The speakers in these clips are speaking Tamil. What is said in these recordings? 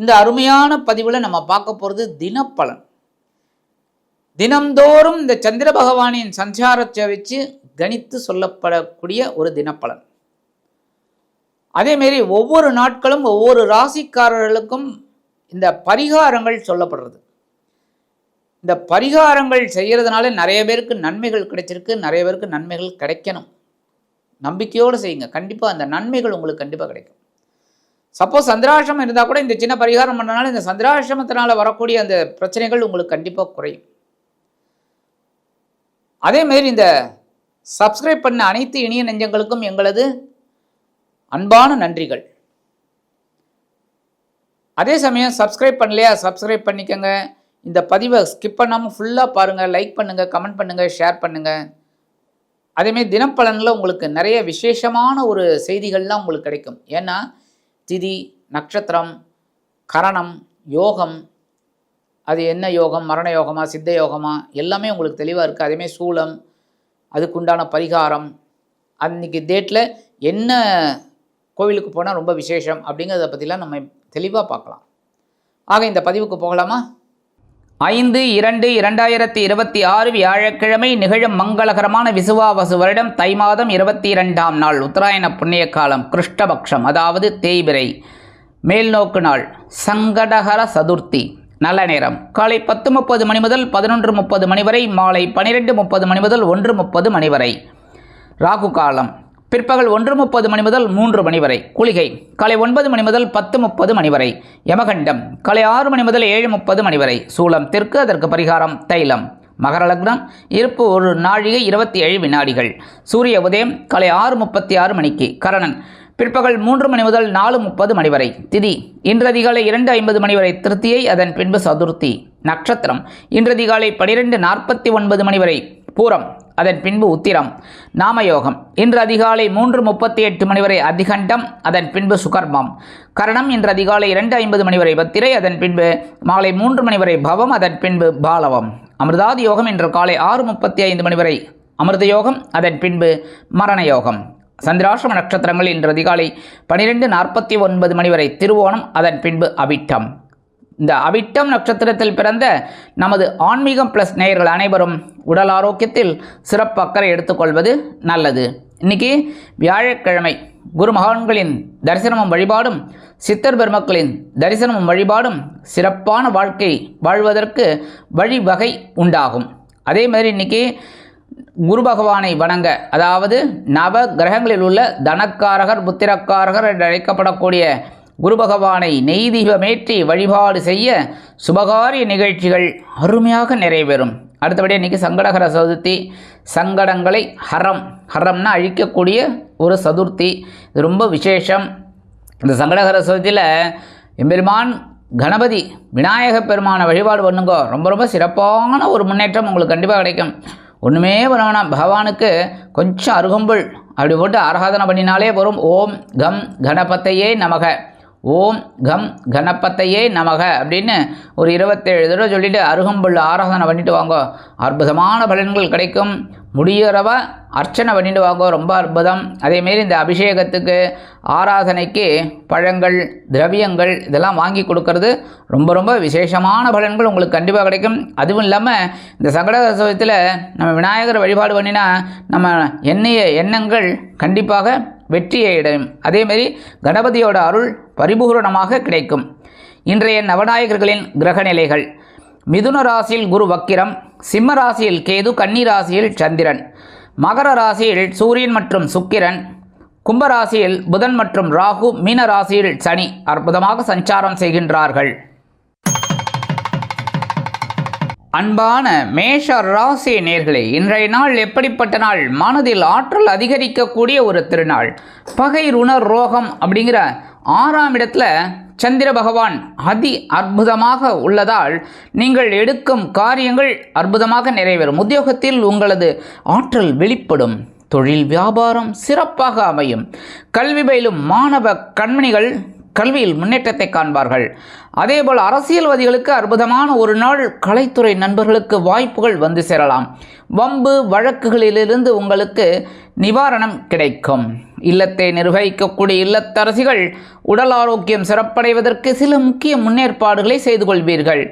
இந்த அருமையான பதிவில் நம்ம பார்க்க போகிறது தினப்பலன். தினம்தோறும் இந்த சந்திர பகவானின் சஞ்சாரத்தை வச்சு கணித்து சொல்லப்படக்கூடிய ஒரு தினப்பலன். அதேமாரி ஒவ்வொரு நாட்களும் ஒவ்வொரு ராசிக்காரர்களுக்கும் இந்த பரிகாரங்கள் சொல்லப்படுறது. இந்த பரிகாரங்கள் செய்கிறதுனால நிறைய பேருக்கு நன்மைகள் கிடைச்சிருக்கு நிறைய பேருக்கு நன்மைகள் கிடைக்கணும். நம்பிக்கையோடு செய்யுங்க. கண்டிப்பாக அந்த நன்மைகள் உங்களுக்கு கண்டிப்பாக கிடைக்கும். சப்போஸ் சந்திராசிரமம் இருந்தால் கூட இந்த சின்ன பரிகாரம் பண்ணனால இந்த சந்திராசிரமத்தினால வரக்கூடிய அந்த பிரச்சனைகள் உங்களுக்கு கண்டிப்பாக குறையும். அதே மாதிரி இந்த சப்ஸ்கிரைப் பண்ண அனைத்து இனிய நெஞ்சங்களுக்கும் எங்களது அன்பான நன்றிகள். அதே சமயம் சப்ஸ்கிரைப் பண்ணலையா? சப்ஸ்கிரைப் பண்ணிக்கோங்க. இந்த பதிவை ஸ்கிப் பண்ணாமல் ஃபுல்லாக பாருங்கள் லைக் பண்ணுங்கள் கமெண்ட் பண்ணுங்கள் ஷேர் பண்ணுங்கள் அதேமாரி தினப்பலனில் உங்களுக்கு நிறைய விசேஷமான ஒரு செய்திகள்லாம் உங்களுக்கு கிடைக்கும். ஏன்னா திதி நட்சத்திரம் கரணம் யோகம். அது என்ன யோகம்? மரண யோகமா? சித்த யோகமா? எல்லாமே உங்களுக்கு தெளிவாக இருக்குது அதேமாதிரி சூலம் அதுக்குண்டான பரிகாரம். அன்றைக்கி டேட்டில் என்ன கோவிலுக்கு போனால் ரொம்ப விசேஷம் அப்படிங்கிறத பற்றிலாம் நம்ம தெளிவாக பார்க்கலாம். ஆக இந்த பதிவுக்கு போகலாமா? ஐந்து இரண்டு இரண்டாயிரத்தி இருபத்தி ஆறு வியாழக்கிழமை நிகழும் மங்களகரமான விசுவாவசு வருடம் தை மாதம் இருபத்தி இரண்டாம் நாள். உத்தராயண புண்ணிய காலம் கிருஷ்ணபக்ஷம் அதாவது தேய்பிரை. மேல்நோக்கு நாள் சங்கடகர சதுர்த்தி. நல்ல நேரம். காலை பத்து முப்பது மணி முதல் பதினொன்று முப்பது மணி வரை மாலை பனிரெண்டு முப்பது மணி முதல் ஒன்று முப்பது மணி வரை. ராகு காலம் பிற்பகல் ஒன்று முப்பது மணி முதல் மூன்று மணி வரை. குளிகை. காலை ஒன்பது மணி முதல் பத்து முப்பது மணி வரை. யமகண்டம். காலை ஆறு மணி முதல் ஏழு முப்பது மணி வரை. சூலம் தெற்கு அதற்கு பரிகாரம் தைலம். மகர லக்னம். இருப்பு ஒரு நாழிகை இருபத்தி ஏழு வினாடிகள். சூரிய உதயம் காலை ஆறு முப்பத்தி ஆறு மணிக்கு. கரணன். பிற்பகல் மூன்று மணி முதல் நாலு முப்பது மணி வரை. திதி. இன்றதிகாலை இரண்டு ஐம்பது மணி வரை திருத்தியை அதன் பின்பு சதுர்த்தி. நட்சத்திரம். இன்றதிகாலை பனிரெண்டு நாற்பத்தி ஒன்பது மணி வரை. பூரம் அதன் பின்பு உத்திரம் நாமயோகம். இன்று அதிகாலை மூன்று முப்பத்தி எட்டு மணி வரை அதிகண்டம் அதன் பின்பு சுகர்மம். கரணம் இன்று அதிகாலை இரண்டு ஐம்பது மணி வரை பத்திரை அதன் பின்பு மாலை மூன்று மணி வரை பவம் அதன் பின்பு பாலவம். அமிர்தாதி யோகம் இன்று காலை ஆறு முப்பத்தி ஐந்து மணி வரை அமிர்த யோகம் அதன் பின்பு மரண யோகம். சந்திராசிரம நட்சத்திரங்கள் இன்று அதிகாலை பனிரெண்டு நாற்பத்தி ஒன்பது மணி வரை திருவோணம் அதன் பின்பு அவிட்டம். இந்த அவிட்டம் நட்சத்திரத்தில் பிறந்த நமது ஆன்மீகம் ப்ளஸ் நேயர்கள் அனைவரும் உடல் ஆரோக்கியத்தில் சிறப்பு அக்கறை எடுத்துக்கொள்வது நல்லது. இன்னைக்கு வியாழக்கிழமை குரு மகான்களின் தரிசனமும் வழிபாடும் சித்தர் பெருமக்களின் தரிசனமும் வழிபாடும் சிறப்பான வாழ்க்கை வாழ்வதற்கு வழிவகை உண்டாகும். அதே மாதிரி இன்னைக்கு குரு பகவானை வணங்க அதாவது நவ கிரகங்களில் உள்ள தனக்காரகர் புத்திரக்காரகர் என்று அழைக்கப்படக்கூடிய குரு பகவானை நெய்தீபமேற்றி வழிபாடு செய்ய சுபகாரிய நிகழ்ச்சிகள் அருமையாக நிறைவேறும். அடுத்தபடி இன்றைக்கி சங்கடகர சதுர்த்தி. சங்கடங்களை ஹரம். ஹரம்னா அழிக்கக்கூடிய ஒரு சதுர்த்தி. இது ரொம்ப விசேஷம். இந்த சங்கடகர சதுர்த்தியில் எம்பெருமான் கணபதி விநாயக பெருமானை வழிபாடு பண்ணுங்க. ரொம்ப ரொம்ப சிறப்பான ஒரு முன்னேற்றம் உங்களுக்கு கண்டிப்பாக கிடைக்கும். ஒன்றுமே பண்ண பகவானுக்கு கொஞ்சம் அருகம்புல். அப்படி போட்டு ஆராதனை பண்ணினாலே வரும் ஓம் கம் கணபத்தையே நமக. ஓம் கம் கணபத்தையே நமக அப்படின்னு ஒரு இருபத்தேழு தடவை சொல்லிவிட்டு அருகம்புல் ஆராதனை பண்ணிட்டு வாங்க. அற்புதமான பலன்கள் கிடைக்கும். முடியறவ அர்ச்சனை பண்ணிட்டு வாங்க. ரொம்ப அற்புதம். அதேமாரி இந்த அபிஷேகத்துக்கு ஆராதனைக்கு பழங்கள் திரவியங்கள் இதெல்லாம் வாங்கி கொடுக்கறது ரொம்ப ரொம்ப விசேஷமான பலன்கள் உங்களுக்கு கண்டிப்பாக கிடைக்கும். அதுவும் இல்லாமல் இந்த சங்கட சமயத்தில் நம்ம விநாயகர் வழிபாடு பண்ணினா நம்ம எண்ணெய எண்ணங்கள் கண்டிப்பாக வெற்றியை இடையும் அதேமாரி கணபதியோட அருள் பரிபூரணமாக கிடைக்கும். இன்றைய நவநாயகர்களின் கிரக நிலைகள் மிதுன ராசியில் குரு வக்கிரம் சிம்ம ராசியில் கேது கன்னி ராசியில் சந்திரன் மகர ராசியில் சூரியன் மற்றும் சுக்கிரன் கும்பராசியில் புதன் மற்றும் ராகு மீன ராசியில் சனி அற்புதமாக சஞ்சாரம் செய்கின்றார்கள். அன்பான மேஷ ராசி நேர்களே இன்றைய நாள் எப்படிப்பட்ட நாள்? மனதில் ஆற்றல் அதிகரிக்கக்கூடிய ஒரு திருநாள். பகை ருணர் ரோகம் அப்படிங்கிற ஆறாம் இடத்துல சந்திர பகவான் அதி அற்புதமாக உள்ளதால் நீங்கள் எடுக்கும் காரியங்கள் அற்புதமாக நிறைவேறும். உத்தியோகத்தில் உங்களது ஆற்றல் வெளிப்படும். தொழில் வியாபாரம் சிறப்பாக அமையும். கல்வி பயிலும் மாணவ கண்மணிகள் கல்வியில் முன்னேற்றத்தை காண்பார்கள். அதேபோல் அரசியல்வாதிகளுக்கு அற்புதமான ஒரு நாள் கலைத்துறை நண்பர்களுக்கு வாய்ப்புகள் வந்து சேரலாம். வம்பு வழக்குகளிலிருந்து உங்களுக்கு நிவாரணம் கிடைக்கும். இல்லத்தை நிர்வகிக்கக்கூடிய இல்லத்தரசிகள் உடல் ஆரோக்கியம் சிறப்படைவதற்கு சில முக்கிய முன்னேற்பாடுகளை செய்து கொள்வீர்கள்.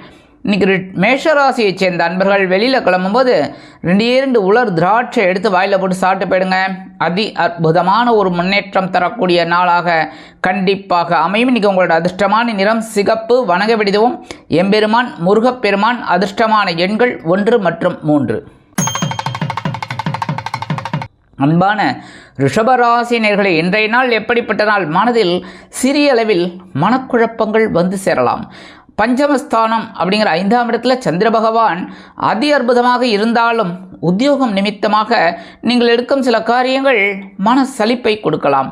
இன்னைக்கு ரி- மேஷராசியைச் சேர்ந்த அன்பர்கள் வெளியில் கிளம்பும்போது ரெண்டு இரண்டு உலர் திராட்சை எடுத்து வாயில் போட்டு சாப்பிட்டு போயிடுங்க. அதி அற்புதமான ஒரு முன்னேற்றம் தரக்கூடிய நாளாக கண்டிப்பாக அமையும். இன்னைக்கு உங்களோட அதிர்ஷ்டமான நிறம் சிகப்பு வணங்க விடுதவும். எம்பெருமான் முருகப்பெருமான் அதிர்ஷ்டமான எண்கள் ஒன்று மற்றும் மூன்று. அன்பான ரிஷபராசினியர்களே இன்றைய நாள் எப்படிப்பட்ட நாள்? மனதில் சிறிய அளவில் மனக்குழப்பங்கள் வந்து சேரலாம். பஞ்சமஸ்தானம் அப்படிங்கிற ஐந்தாம் இடத்துல சந்திர பகவான் அதி அற்புதமாக இருந்தாலும் உத்தியோகம் நிமித்தமாக நீங்கள் எடுக்கும் சில காரியங்கள் மன சலிப்பை கொடுக்கலாம்.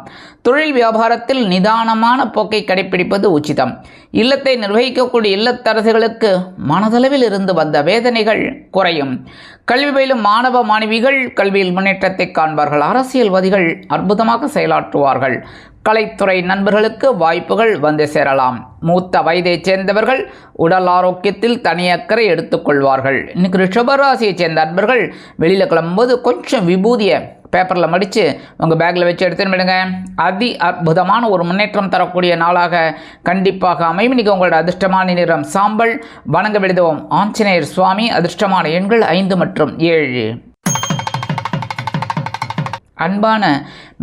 தொழில் வியாபாரத்தில் நிதானமான போக்கை கடைப்பிடிப்பது உச்சிதம். இல்லத்தை நிர்வகிக்கக்கூடிய இல்லத்தரசுகளுக்கு மனதளவில் இருந்து வந்த வேதனைகள் குறையும். கல்வி பயிலும் மாணவ மாணவிகள் கல்வியில் முன்னேற்றத்தை காண்பார்கள். அரசியல்வாதிகள் அற்புதமாக செயலாற்றுவார்கள். கலைத்துறை நண்பர்களுக்கு வாய்ப்புகள் வந்து சேரலாம். மூத்த வயதைச் சேர்ந்தவர்கள் உடல் ஆரோக்கியத்தில் தனி அக்கறை எடுத்துக்கொள்வார்கள். இன்னைக்கு ரிஷபராசியைச் சேர்ந்த நண்பர்கள் வெளியில் கிளம்பும்போது கொஞ்சம் விபூதியை பேப்பரில் மடித்து உங்கள் பேக்கில் வச்சு எடுத்துன்னு விடுங்க அதி அற்புதமான ஒரு முன்னேற்றம் தரக்கூடிய நாளாக கண்டிப்பாக அமையும். இன்னைக்கு உங்களோட அதிர்ஷ்டமான நிறம் சாம்பல். வணங்க விடுதோம் ஆஞ்சநேயர் சுவாமி அதிர்ஷ்டமான எண்கள் ஐந்து மற்றும் ஏழு. அன்பான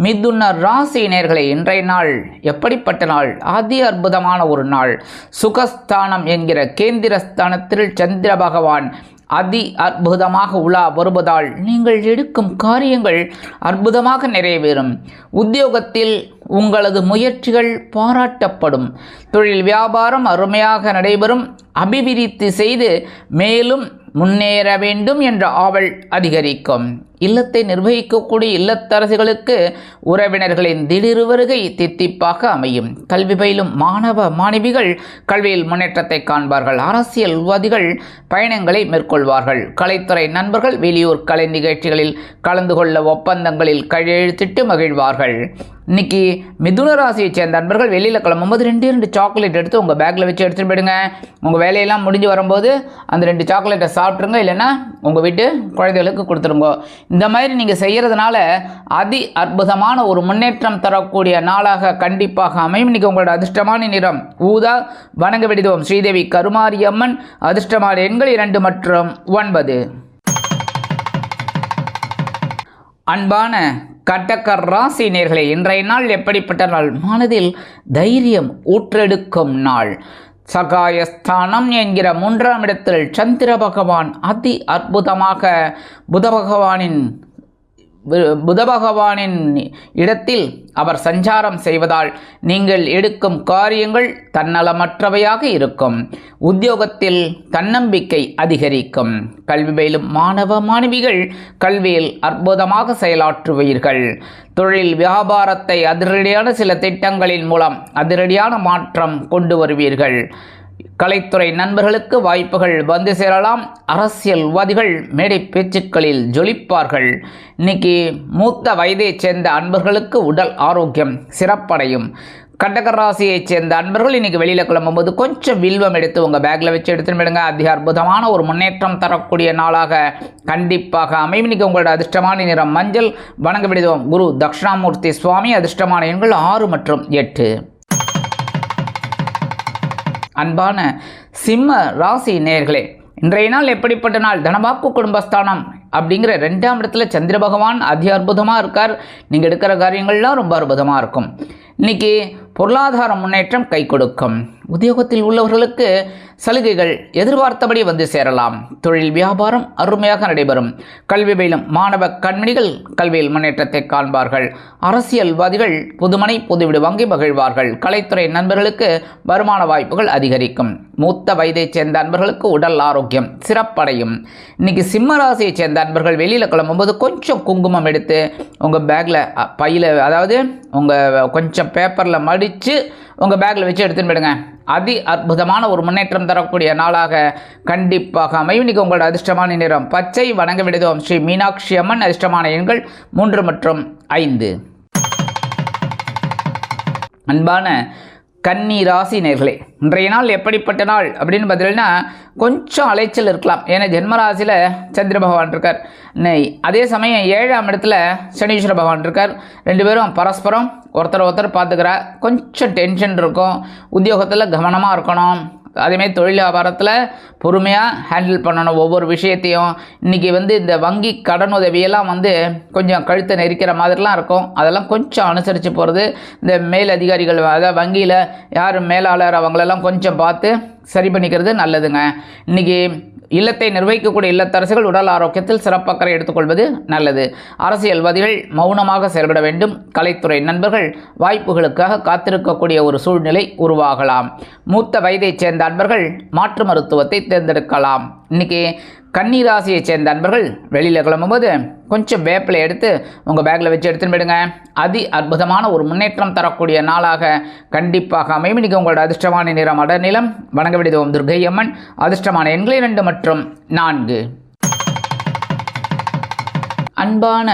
மிதுன ராசி நேர்களை இன்றைய நாள் எப்படிப்பட்ட நாள்? அதி அற்புதமான ஒரு நாள். சுகஸ்தானம் என்கிற கேந்திரஸ்தானத்தில் சந்திர பகவான் அதி அற்புதமாக உலா வருவதால் நீங்கள் எடுக்கும் காரியங்கள் அற்புதமாக நிறைவேறும். உத்தியோகத்தில் உங்களது முயற்சிகள் பாராட்டப்படும். தொழில் வியாபாரம் அருமையாக நடைபெறும். அபிவிருத்தி செய்து மேலும் முன்னேற வேண்டும் என்ற ஆவல் அதிகரிக்கும். இல்லத்தை நிர்வகிக்கக்கூடிய இல்லத்தரசிகளுக்கு உறவினர்களின் திடீர் வருகை தித்திப்பாக அமையும். கல்வி பயிலும் மாணவ மாணவிகள் கல்வியில் முன்னேற்றத்தை காண்பார்கள். அரசியல்வாதிகள் பயணங்களை மேற்கொள்வார்கள். கலைத்துறை நண்பர்கள் வெளியூர் கலை நிகழ்ச்சிகளில் கலந்து கொள்ள ஒப்பந்தங்களில் கையெழுத்திட்டு மகிழ்வார்கள். இன்னைக்கு மிதுன ராசியைச் சேர்ந்த நண்பர்கள் வெளியில் கிளம்பும்போது ரெண்டு ரெண்டு சாக்லேட் எடுத்து உங்கள் பேக்கில் வச்சு எடுத்துகிட்டு போயிடுங்க. உங்கள் வேலையெல்லாம் முடிஞ்சு வரும்போது அந்த ரெண்டு சாக்லேட்டை சாப்பிட்ருங்க இல்லைன்னா உங்கள் வீட்டு குழந்தைகளுக்கு கொடுத்துருங்க. இந்த மாதிரி நீங்கள் செய்கிறதுனால அதி அற்புதமான ஒரு முன்னேற்றம் தரக்கூடிய நாளாக கண்டிப்பாக அமையும். இன்றைக்கி உங்களோட அதிர்ஷ்டமான நிறம் ஊதா. வணங்க விடுதோம் ஸ்ரீதேவி கருமாரியம்மன். அதிர்ஷ்டமான எண்கள் இரண்டு மற்றும் ஒன்பது. அன்பான கட்டக்கர் ராசி இன்றைய நாள் எப்படிப்பட்ட நாள்? மனதில் தைரியம் ஊற்றெடுக்கும் நாள். சகாயஸ்தானம் என்கிற மூன்றாம் இடத்தில் சந்திர பகவான் அதி அற்புதமாக புத பகவானின் புத பகவானின் இடத்தில் அவர் சஞ்சாரம் செய்வதால் நீங்கள் எடுக்கும் காரியங்கள் தன்னலமற்றவையாக இருக்கும். உத்தியோகத்தில் தன்னம்பிக்கை அதிகரிக்கும். கல்வி பயிலும் மாணவ மாணவிகள் கல்வியில் அற்புதமாக செயலாற்றுவீர்கள். தொழில் வியாபாரத்தை அதிரடியான சில திட்டங்களின் மூலம் அதிரடியான மாற்றம் கொண்டு வருவீர்கள். கலைத்துறை நண்பர்களுக்கு வாய்ப்புகள் வந்து சேரலாம். அரசியல்வாதிகள் மேடை பேச்சுக்களில் ஜொலிப்பார்கள். இன்னைக்கு மூத்த வயதைச் சேர்ந்த அன்பர்களுக்கு உடல் ஆரோக்கியம் சிறப்படையும். கடகராசியைச் சேர்ந்த அன்பர்கள் இன்றைக்கி வெளியில் கிளம்பும்போது கொஞ்சம் வில்வம் எடுத்து உங்கள் பேக்கில் வச்சு எடுத்துன்னு போயிடுங்க. அதி அற்புதமான ஒரு முன்னேற்றம் தரக்கூடிய நாளாக கண்டிப்பாக அமையும். இன்றைக்கி உங்களோட அதிர்ஷ்டமான நிறம் மஞ்சள். வணங்க விடுதோம். குரு தக்ஷணாமூர்த்தி சுவாமி. அதிர்ஷ்டமான எண்கள் ஆறு மற்றும் எட்டு. அன்பான சிம்ம ராசி நேயர்களே இன்றைய நாள் எப்படிப்பட்ட நாள்? தனவாக்கு குடும்பஸ்தானம் அப்படிங்கிற ரெண்டாம் இடத்துல சந்திர பகவான் அதி அற்புதமாக இருக்கார். நீங்கள் எடுக்கிற காரியங்கள்லாம் ரொம்ப அற்புதமாக இருக்கும். இன்னைக்கு பொருளாதார முன்னேற்றம் கை கொடுக்கும். உத்தியோகத்தில் உள்ளவர்களுக்கு சலுகைகள் எதிர்பார்த்தபடி வந்து சேரலாம். தொழில் வியாபாரம் அருமையாக நடைபெறும். கல்வி பயிலும் மாணவ கண்மணிகள் கல்வியில் முன்னேற்றத்தை காண்பார்கள். அரசியல்வாதிகள் புதுமனை புதுவிடு வாங்கி மகிழ்வார்கள். கலைத்துறை நண்பர்களுக்கு வருமான வாய்ப்புகள் அதிகரிக்கும். மூத்த வயதைச் சேர்ந்த அன்பர்களுக்கு உடல் ஆரோக்கியம் சிறப்படையும். இன்னைக்கு சிம்ம ராசியைச் சேர்ந்த அன்பர்கள் வெளியில் கிளம்பும்போது கொஞ்சம் குங்குமம் எடுத்து உங்கள் பேக்கில் பையில் அதாவது உங்கள் கொஞ்சம் கொஞ்சம் பேப்பரில் மடித்து உங்கள் பேக்கில் வச்சு எடுத்துன்னு போயிடுங்க. அதி அற்புதமான ஒரு முன்னேற்றம் தரக்கூடிய நாளாக கண்டிப்பாக அமையும். இன்னைக்கு உங்களோட அதிர்ஷ்டமான நிறம் பச்சை வணங்க விடுதோம். ஸ்ரீ மீனாட்சி அம்மன் அதிர்ஷ்டமான எண்கள் மூன்று மற்றும் ஐந்து. அன்பான கன்னி ராசி நேர்களே இன்றைய நாள் எப்படிப்பட்ட நாள் அப்படின்னு பார்த்தீங்கன்னா கொஞ்சம் அலைச்சல் இருக்கலாம். ஏன்னா ஜென்மராசியில் சந்திர பகவான் இருக்கார். நெய் அதே சமயம் ஏழாம் இடத்துல சனீஸ்வர பகவான் இருக்கார். ரெண்டு பேரும் பரஸ்பரம் ஒருத்தர் ஒருத்தர் பார்த்துக்கிறா. கொஞ்சம் டென்ஷன் இருக்கும். உத்தியோகத்தில் கவனமாக இருக்கணும். அதேமாதிரி தொழில் வியாபாரத்தில் பொறுமையாக ஹேண்டில் பண்ணணும் ஒவ்வொரு விஷயத்தையும். இன்றைக்கி வந்து இந்த வங்கி கடன் உதவியெல்லாம் வந்து கொஞ்சம் கழுத்தை நெரிக்கிற மாதிரிலாம் இருக்கும். அதெல்லாம் கொஞ்சம் அனுசரித்து போகிறது இந்த மேல் அதிகாரிகள் அதாவது வங்கியில் யார் மேலாளர் அவங்களெல்லாம் கொஞ்சம் பார்த்து சரி பண்ணிக்கிறது நல்லதுங்க. இன்றைக்கி இல்லத்தை நிர்வகிக்கக்கூடிய இல்லத்தரசுகள் உடல் ஆரோக்கியத்தில் சிறப்பக்கறை எடுத்துக்கொள்வது நல்லது. அரசியல்வாதிகள் மௌனமாக செயல்பட வேண்டும். கலைத்துறை நண்பர்கள் வாய்ப்புகளுக்காக காத்திருக்கக்கூடிய ஒரு சூழ்நிலை உருவாகலாம். மூத்த வயதைச் சேர்ந்த அன்பர்கள் மாற்று மருத்துவத்தை தேர்ந்தெடுக்கலாம். இன்னைக்கு கன்னி ராசியைச் சேர்ந்த அன்பர்கள் வெளியில் கிளம்பும்போது கொஞ்சம் வேப்பிலை எடுத்து உங்கள் பேக்கில் வச்சு எடுத்துன்னு போயிடுங்க. அதி அற்புதமான ஒரு முன்னேற்றம் தரக்கூடிய நாளாக கண்டிப்பாக அமையும். உங்களோட அதிர்ஷ்டமான நிறம் அடநிலம் வணங்க விடுதோம் துர்கை அம்மன். அதிர்ஷ்டமான எண்கள் இரண்டு மற்றும் நான்கு. அன்பான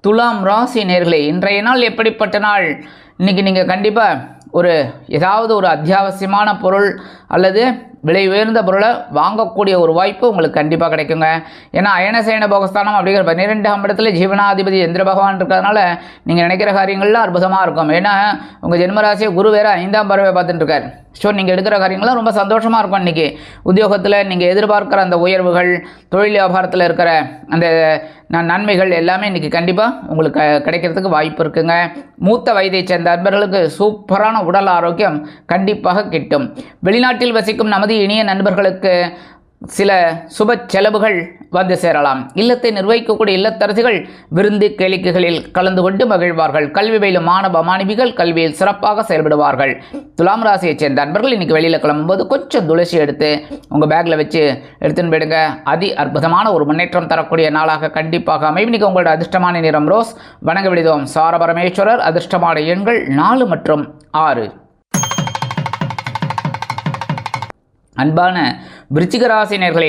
துலாம் ராசி நேர்களே இன்றைய நாள் எப்படிப்பட்ட நாள்? இன்னைக்கு நீங்கள் கண்டிப்பாக ஒரு ஏதாவது ஒரு அத்தியாவசியமான பொருள் அல்லது விலை உயர்ந்த பொருளை வாங்கக்கூடிய ஒரு வாய்ப்பு உங்களுக்கு கண்டிப்பாக கிடைக்குங்க. ஏன்னா அயனசேன போகஸ்தானம் அப்படிங்கிற பன்னிரெண்டாம் இடத்துல ஜீவனாதிபதி எந்திர பகவான் இருக்கிறதுனால நீங்கள் நினைக்கிற காரியங்கள்லாம் அற்புதமாக இருக்கும். ஏன்னா உங்கள் ஜென்மராசியை குரு வேறு ஐந்தாம் பறவை பார்த்துட்டு இருக்கார் ஸோ நீங்கள் எடுக்கிற காரியங்கள்லாம் ரொம்ப சந்தோஷமாக இருக்கும் இன்றைக்கி உத்தியோகத்தில் நீங்கள் எதிர்பார்க்குற அந்த உயர்வுகள் தொழில் வியாபாரத்தில் இருக்கிற அந்த ந- நன்மைகள் எல்லாமே இன்றைக்கி கண்டிப்பாக உங்களுக்கு க- கிடைக்கிறதுக்கு வாய்ப்பு இருக்குங்க. மூத்த வயதைச் சேர்ந்த அன்பர்களுக்கு சூப்பரான உடல் ஆரோக்கியம் கண்டிப்பாக கிட்டும். வெளிநாட்டில் வசிக்கும் நமது இனிய நண்பர்களுக்கு சில சுப செலவுகள் வந்து சேரலாம். இல்லத்தை நிர்வகிக்கக்கூடிய இல்லத்தரசிகள் விருந்து கேளிக்கைகளில் கலந்து கொண்டு மகிழ்வார்கள். கல்வி பயிலும் மாணவ மாணவிகள் கல்வியில் சிறப்பாக செயல்படுவார்கள். துலாம் ராசியைச் சேர்ந்த அன்பர்கள் இன்னைக்கு வெளியில் கிளம்பும்போது கொஞ்சம் துளசி எடுத்து உங்கள் பேக்கில் வச்சு எடுத்துன்னு போயிடுங்க. அதி அற்புதமான ஒரு முன்னேற்றம் தரக்கூடிய நாளாக கண்டிப்பாக அமையும். இன்னைக்கு உங்களோட அதிர்ஷ்டமான நிறம் ரோஸ். வணங்க விடுதோம். சாரபரமேஸ்வரர் அதிர்ஷ்டமான எண்கள் நாலு மற்றும் ஆறு. அன்பான விருச்சிக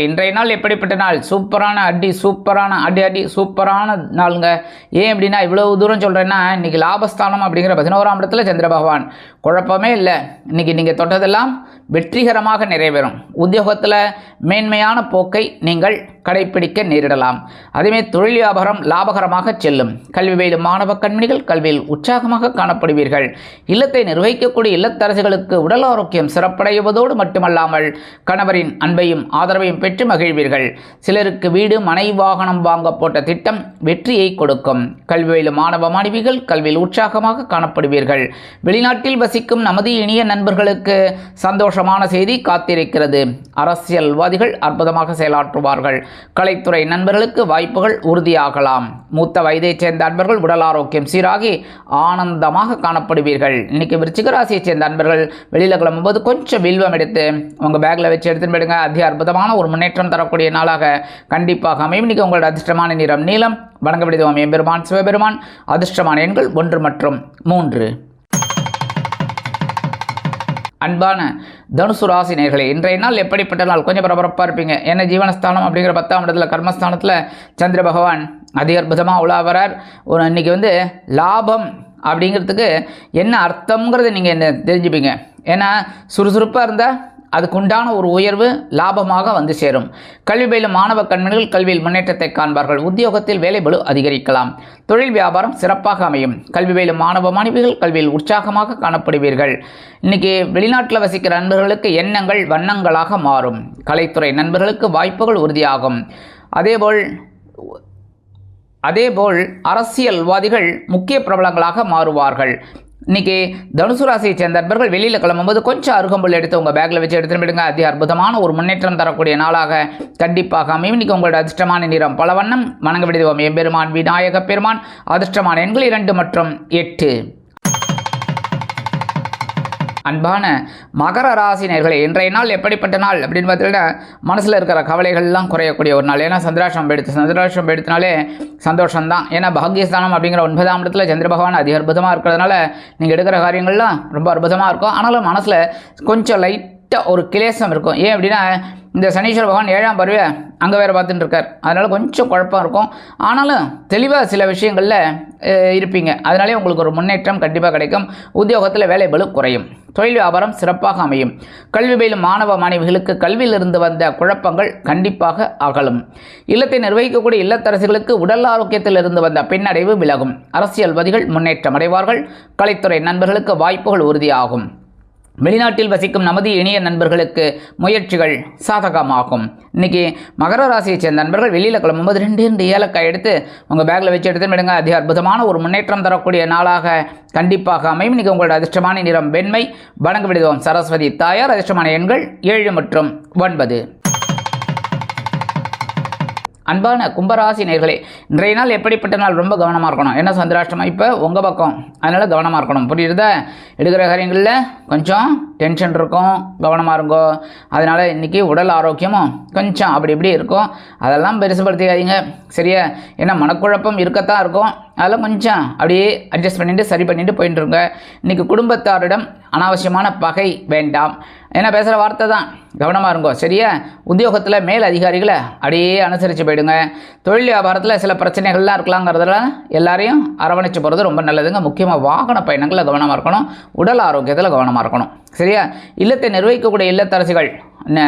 இன்றைய நாள் எப்படிப்பட்ட நாள்? சூப்பரான அடி சூப்பரான அடி அடி சூப்பரான நாளுங்க. ஏன் அப்படின்னா இவ்வளவு தூரம் சொல்கிறேன்னா இன்றைக்கி லாபஸ்தானம் அப்படிங்கிற பதினோராம் இடத்துல சந்திர பகவான். குழப்பமே இல்லை. இன்றைக்கி நீங்கள் தொட்டதெல்லாம் வெற்றிகரமாக நிறைவேறும். உத்தியோகத்தில் மேன்மையான போக்கை நீங்கள் கடைப்பிடிக்க நேரிடலாம். அதேமாதிரி தொழில் வியாபாரம் லாபகரமாக செல்லும். கல்வி பயிலும் மாணவ கண்மணிகள் கல்வியில் உற்சாகமாக காணப்படுவீர்கள். இல்லத்தை நிர்வகிக்கக்கூடிய இல்லத்தரசுகளுக்கு உடல் ஆரோக்கியம் சிறப்படைவதோடு மட்டுமல்லாமல் கணவரின் அன்பையும் ஆதரவையும் பெற்று மகிழ்வீர்கள். சிலருக்கு வீடு மனை வாகனம் வாங்க போட்ட திட்டம் வெற்றியை கொடுக்கும். கல்வி பயிலும் மாணவ மாணவிகள் கல்வியில் உற்சாகமாக காணப்படுவீர்கள். வெளிநாட்டில் வசிக்கும் நமது இனிய நண்பர்களுக்கு சந்தோஷமான செய்தி காத்திருக்கிறது. அரசியல்வாதிகள் அற்புதமாக செயலாற்றுவார்கள். கலைத்துறை நண்பர்களுக்கு வாய்ப்புகள் உறுதியாகலாம். மூத்த வயதைச் சேர்ந்த அன்பர்கள் உடல் ஆரோக்கியம் சீராகி ஆனந்தமாக காணப்படுவீர்கள். இன்னைக்கு விருச்சிகராசியைச் சேர்ந்த அன்பர்கள் வெளியில் கிளம்பும்போது கொஞ்சம் வில்வம் எடுத்து உங்கள் பேக்கில் வச்சு எடுத்துன்னு போயிடுங்க. அதி அற்புதமான ஒரு முன்னேற்றம் தரக்கூடிய நாளாக கண்டிப்பாக அமையும். இன்னைக்கு உங்களோட அதிர்ஷ்டமான நிறம் நீளம் வணங்க விடுதோம். எம்பெருமான் சிவபெருமான் அதிர்ஷ்டமான எண்கள் ஒன்று மற்றும் மூன்று. அன்பான தனுசு ராசி நேர்களை இன்றைய நாள் எப்படிப்பட்ட நாள்? கொஞ்சம் பரபரப்பாக இருப்பீங்க. என்ன ஜீவனஸ்தானம் அப்படிங்கிற பத்தாம் இடத்துல கர்மஸ்தானத்தில் சந்திர பகவான் அதி அற்புதமாக உலாவரார் ஒரு அன்றைக்கி வந்து லாபம் அப்படிங்கிறதுக்கு என்ன அர்த்தங்கிறத நீங்கள் என்ன தெரிஞ்சுப்பீங்க. ஏன்னா சுறுசுறுப்பாக இருந்தால் அதுக்குண்டான ஒரு உயர்வு லாபமாக வந்து சேரும். கல்வி பயிலும் மாணவ கண்மணிகள் கல்வியில் முன்னேற்றத்தை காண்பார்கள். உத்தியோகத்தில் வேலைபளு அதிகரிக்கலாம். தொழில் வியாபாரம் சிறப்பாக அமையும். கல்வி பயிலும் மாணவ மாணவிகள் கல்வியில் உற்சாகமாக காணப்படுவீர்கள். இன்னைக்கு வெளிநாட்டில் வசிக்கிற நண்பர்களுக்கு எண்ணங்கள் வண்ணங்களாக மாறும். கலைத்துறை நண்பர்களுக்கு வாய்ப்புகள் உறுதியாகும். அதேபோல் அதேபோல் அரசியல்வாதிகள் முக்கிய பிரபலங்களாக மாறுவார்கள். இன்னைக்கு தனுசு ராசியை சேர்ந்த நண்பர்கள் வெளியில் கிளம்பும்போது கொஞ்சம் அருகம்புல் எடுத்து உங்கள் பேக்கில் வச்சு எடுத்துட்டு போயிடுங்க. அதி அற்புதமான ஒரு முன்னேற்றம் தரக்கூடிய நாளாக கண்டிப்பாக அமையும். இன்றைக்கி உங்களோட அதிர்ஷ்டமான நிறம் பல வண்ணம் வணங்க விடுவோம் எம்பெருமான் விநாயக பெருமான். அதிர்ஷ்டமான எண்கள் இரண்டு மற்றும் எட்டு. அன்பான மகர ராசினியர்களே இன்றைய நாள் எப்படிப்பட்ட நாள் அப்படின்னு பார்த்தீங்கன்னா மனசில் இருக்கிற கவலைகள்லாம் குறையக்கூடிய ஒரு நாள். ஏன்னா சந்திராஷ்டம் எடுத்து சந்திராஷ்டம் எடுத்தனாலே சந்தோஷம்தான். ஏன்னா பாக்கியஸ்தானம் அப்படிங்கிற ஒன்பதாம் இடத்துல சந்திர பகவான் அதி அற்புதமாக இருக்கிறதுனால நீங்கள் எடுக்கிற காரியங்கள்லாம் ரொம்ப அற்புதமாக இருக்கும். ஆனாலும் மனசில் கொஞ்சம் லைட் லைட்டாக ஒரு கிளேசம் இருக்கும். ஏன் அப்படின்னா இந்த சனீஸ்வர பகவான் ஏழாம் பருவ அங்கே வேறு பார்த்துட்டு இருக்கார். அதனால் கொஞ்சம் குழப்பம் இருக்கும். ஆனாலும் தெளிவாக சில விஷயங்களில் இருப்பீங்க. அதனாலே உங்களுக்கு ஒரு முன்னேற்றம் கண்டிப்பாக கிடைக்கும். உத்தியோகத்தில் வேலை பலு குறையும். தொழில் வியாபாரம் சிறப்பாக அமையும். கல்வி பயிலும் மாணவ மாணவிகளுக்கு கல்வியிலிருந்து வந்த குழப்பங்கள் கண்டிப்பாக அகலும். இல்லத்தை நிர்வகிக்கக்கூடிய இல்லத்தரசிகளுக்கு உடல் ஆரோக்கியத்தில் இருந்து வந்த பின்னடைவு விலகும். அரசியல்வாதிகள் முன்னேற்றம் அடைவார்கள். கலைத்துறை நண்பர்களுக்கு வாய்ப்புகள் உறுதியாகும். வெளிநாட்டில் வசிக்கும் நமது இனிய நண்பர்களுக்கு முயற்சிகள் சாதகமாகும். இன்னைக்கு மகர ராசியை சேர்ந்த நண்பர்கள் வெளியில் கிளம்பும்போது ரெண்டு ரெண்டு ஏலக்காய் எடுத்து உங்கள் பேக்கில் வச்சு எடுத்து விடுங்க அதி அற்புதமான ஒரு முன்னேற்றம் தரக்கூடிய நாளாக கண்டிப்பாக அமையும். இன்றைக்கி உங்களோட அதிர்ஷ்டமான நிறம் வெண்மை. வணங்க விடுவோம் சரஸ்வதி தாயார் அதிர்ஷ்டமான எண்கள் ஏழு மற்றும் ஒன்பது. அன்பான கும்பராசி நேர்களே இன்றைய நாள் எப்படிப்பட்ட நாள்? ரொம்ப கவனமாக இருக்கணும். என்ன சந்திராஷ்டமம்? இப்போ உங்கள் பக்கம். அதனால் கவனமாக இருக்கணும். புரியுறதா எடுக்கிற காரியங்களில் கொஞ்சம் டென்ஷன் இருக்கும். கவனமாக இருங்கோ. அதனால் இன்றைக்கி உடல் ஆரோக்கியமும் கொஞ்சம் அப்படி இப்படி இருக்கும். அதெல்லாம் பெருசுபடுத்திக்காதீங்க. சரியா? ஏன்னா மனக்குழப்பம் இருக்கத்தான் இருக்கும். அதெல்லாம் கொஞ்சம் அப்படியே அட்ஜஸ்ட் பண்ணிட்டு சரி பண்ணிட்டு போயிட்டுருங்க இன்றைக்கி குடும்பத்தாரிடம் அனாவசியமான பகை வேண்டாம். ஏன்னா பேசுகிற வார்த்தை தான்? கவனமாக இருங்கோ சரியா? உத்தியோகத்தில் மேல் அதிகாரிகளை அப்படியே அனுசரித்து போயிடுங்க. தொழில் வியாபாரத்தில் சில பிரச்சனைகள்லாம் இருக்கலாங்கிறதுல எல்லாரையும் அரவணைச்சு போகிறது ரொம்ப நல்லதுங்க. முக்கியமாக வாகன பயணங்களில் கவனமாக இருக்கணும். உடல் ஆரோக்கியத்தில் கவனமாக இருக்கணும். சரியா? இல்லத்தை நிர்வகிக்கக்கூடிய இல்லத்தரசிகள்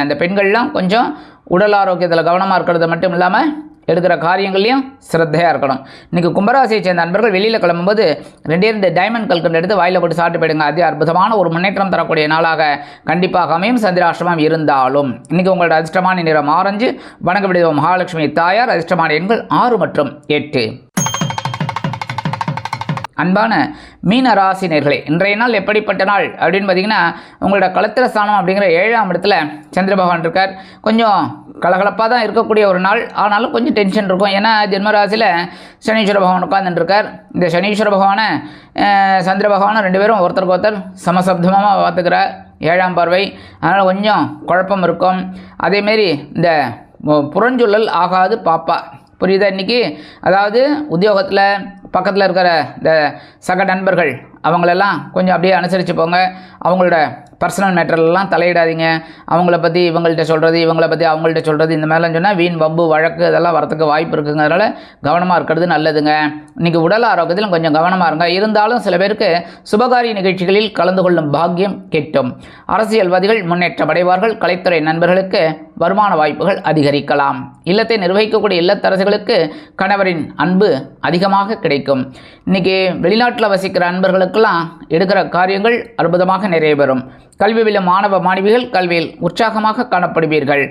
அந்த பெண்கள்லாம் கொஞ்சம் உடல் ஆரோக்கியத்தில் கவனமாக இருக்கிறது மட்டும் இல்லாமல் எடுக்கிற காரியங்கள்லையும் சிரத்தையாக இருக்கணும். இன்றைக்கி கும்பராசியை சேர்ந்த நண்பர்கள் வெளியில் கிளம்பும்போது ரெண்டே ரெண்டு டைமண்ட் கல்கண்டு எடுத்து வாயில் போட்டு சாப்பிட்டு போயிடுங்க. அது அற்புதமான ஒரு முன்னேற்றம் தரக்கூடிய நாளாக கண்டிப்பாக அமையும். சந்திராஷ்டமம் இருந்தாலும் இன்றைக்கி உங்களோட அதிர்ஷ்டமான நிறம் ஆரஞ்சு. வணங்க விடுவோம் மகாலட்சுமி தாயார். அதிர்ஷ்டமான எண்கள் ஆறு மற்றும் எட்டு. அன்பான மீன ராசினியர்களே இன்றைய நாள் எப்படிப்பட்ட நாள் அப்படின்னு பார்த்தீங்கன்னா உங்களோட களத்திர ஸ்தானம் அப்படிங்கிற ஏழாம் இடத்துல சந்திர பகவான் இருக்கார். கொஞ்சம் கலகலப்பாக தான் இருக்கக்கூடிய ஒரு நாள். ஆனாலும் கொஞ்சம் டென்ஷன் இருக்கும். ஏன்னா ஜென்மராசியில் சனீஸ்வர பகவான் உட்காந்துட்டுருக்கார் இந்த சனீஸ்வர பகவானை சந்திர பகவானும் ரெண்டு பேரும் ஒருத்தருக்கு ஒருத்தர் சமசப்தமாக பார்த்துக்கிறார். ஏழாம் பார்வை. அதனால் கொஞ்சம் குழப்பம் இருக்கும். அதேமாரி இந்த புறஞ்சுழல் புறஞ்சொல்லல் ஆகாது பாப்பா. புரியுதா இன்னைக்கு? அதாவது உத்தியோகத்தில் பக்கத்தில் இருக்கிற இந்த சக நண்பர்கள் அவங்களெல்லாம் கொஞ்சம் அப்படியே அனுசரித்து போங்க. அவங்களோட பர்சனல் மேட்டர்லாம் தலையிடாதீங்க. அவங்கள பற்றி இவங்கள்ட்ட சொல்கிறது இவங்கள பற்றி அவங்கள்ட்ட சொல்கிறது இந்த மாதிரிலாம் சொன்னால் வீண் வம்பு வழக்கு இதெல்லாம் வரத்துக்கு வாய்ப்பு இருக்குங்கிறதுனால கவனமாக இருக்கிறது நல்லதுங்க. இன்றைக்கி உடல் ஆரோக்கியத்திலும் கொஞ்சம் கவனமாக இருங்க. இருந்தாலும் சில பேருக்கு சுபகாரிய நிகழ்ச்சிகளில் கலந்து கொள்ளும் பாக்கியம் கிட்டும். அரசியல்வாதிகள் முன்னேற்றம் அடைவார்கள். கலைத்துறை நண்பர்களுக்கு வருமான வாய்ப்புகள் அதிகரிக்கலாம். இல்லத்தை நிர்வகிக்கக்கூடிய இல்லத்தரசுகளுக்கு கணவரின் அன்பு அதிகமாக கிடைக்கும். இன்றைக்கி வெளிநாட்டில் வசிக்கிற அவர்களுக்கெல்லாம் எடுக்கிற காரியங்கள் அற்புதமாக நிறைவேறும். கல்வி வில்லும் மாணவ மாணவிகள் கல்வியில் உற்சாகமாக காணப்படுவீர்கள்.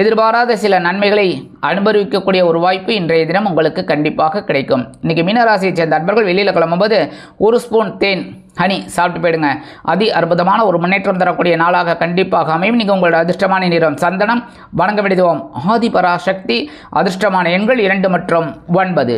எதிர்பாராத சில நன்மைகளை அனுபவிக்கக்கூடிய ஒரு வாய்ப்பு இன்றைய தினம் உங்களுக்கு கண்டிப்பாக கிடைக்கும். இன்னைக்கு மீனராசியை சேர்ந்த அன்பர்கள் வெளியில் கிளம்பும்போது ஒரு ஸ்பூன் தேன் ஹனி சாப்பிட்டு போயிடுங்க. அதி அற்புதமான ஒரு முன்னேற்றம் தரக்கூடிய நாளாக கண்டிப்பாக அமையும். நீங்கள் உங்களோட அதிர்ஷ்டமான நிறம் சந்தனம். வணங்க விடுவோம். ஆதிபராசக்தி அதிர்ஷ்டமான எண்கள் இரண்டு மற்றும் ஒன்பது.